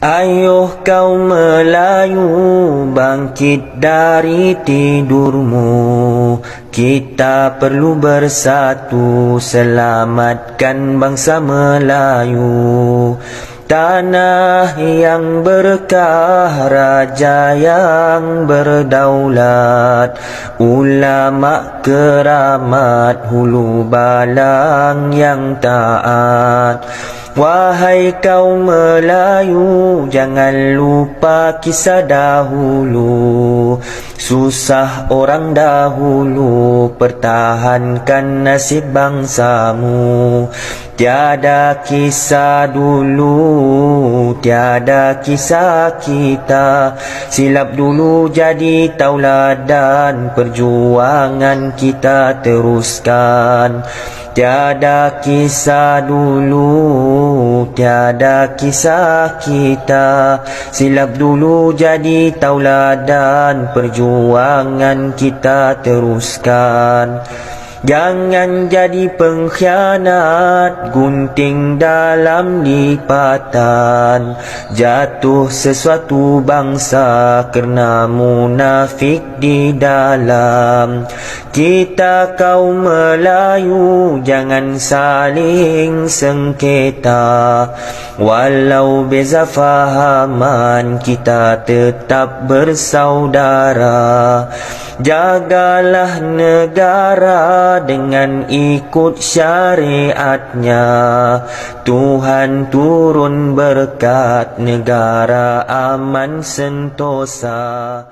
Ayuh kaum Melayu bangkit dari tidurmu. Kita perlu bersatu selamatkan bangsa Melayu Tanah yang berkah, raja yang berdaulat. Ulama keramat, hulu balang yang taat. Wahai kaum Melayu, jangan lupa kisah dahulu. Susah orang dahulu, pertahankan nasib bangsamu Tiada kisah dulu, tiada kisah kita. Silap dulu jadi tauladan, perjuangan kita teruskan. Tiada kisah dulu, tiada kisah kita. Silap dulu jadi tauladan, perjuangan kita teruskan Jangan jadi pengkhianat Gunting dalam lipatan. Jatuh sesuatu bangsa Kerana munafik di dalam. Kita kaum Melayu Jangan saling sengketa. Walau beza fahaman Kita tetap bersaudara Jagalah negara dengan ikut syariatnya. Tuhan turun berkat negara aman sentosa